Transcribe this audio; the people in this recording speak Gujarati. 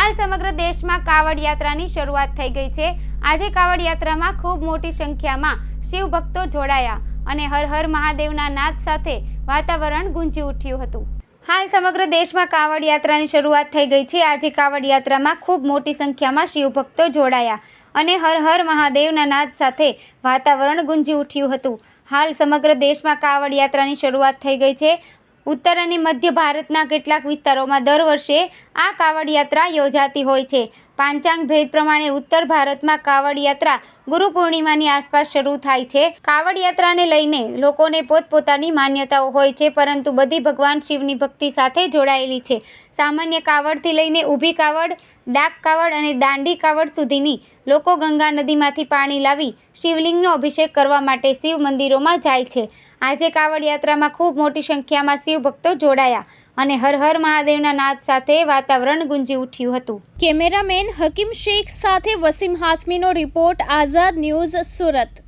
હાલ સમગ્ર દેશમાં કાવડ યાત્રાની શરૂઆત થઈ ગઈ છે. આજે કાવડ યાત્રામાં ખૂબ મોટી સંખ્યામાં શિવ ભક્તો જોડાયા અને હર હર મહાદેવના નાદ સાથે વાતાવરણ ગુંજી ઉઠ્યું હતું. હાલ સમગ્ર દેશમાં કાવડ યાત્રાની શરૂઆત થઈ ગઈ છે. આજે કાવડ યાત્રામાં ખૂબ મોટી સંખ્યામાં શિવ ભક્તો જોડાયા અને હર હર મહાદેવના નાદ સાથે વાતાવરણ ગુંજી ઉઠ્યું હતું. હાલ સમગ્ર દેશમાં કાવડ યાત્રાની શરૂઆત થઈ ગઈ છે. ઉત્તર અને મધ્ય ભારતના કેટલાક વિસ્તારોમાં દર વર્ષે આ કાવડ યાત્રા યોજાતી હોય છે. પાંચાંગ ભેદ પ્રમાણે ઉત્તર ભારતમાં કાવડ યાત્રા ગુરુ પૂર્ણિમાની આસપાસ શરૂ થાય છે. કાવડ યાત્રાને લઈને લોકોને પોતપોતાની માન્યતાઓ હોય છે, પરંતુ બધી ભગવાન શિવની ભક્તિ સાથે જોડાયેલી છે. સામાન્ય કાવડથી લઈને ઊભી કાવડ, ડાક કાવડ અને દાંડી કાવડ સુધીની લોકો ગંગા નદીમાંથી પાણી લાવી શિવલિંગનો અભિષેક કરવા માટે શિવ મંદિરોમાં જાય છે. આજે કાવડ યાત્રામાં ખૂબ મોટી સંખ્યામાં શિવ ભક્તો જોડાયા અને હર હર મહાદેવના નાદ સાથે વાતાવરણ ગુંજી ઉઠ્યું હતું. કેમેરામેન હકીમ શેખ સાથે વસીમ હાસમીનો રિપોર્ટ આઝાદ ન્યૂઝ સુરત.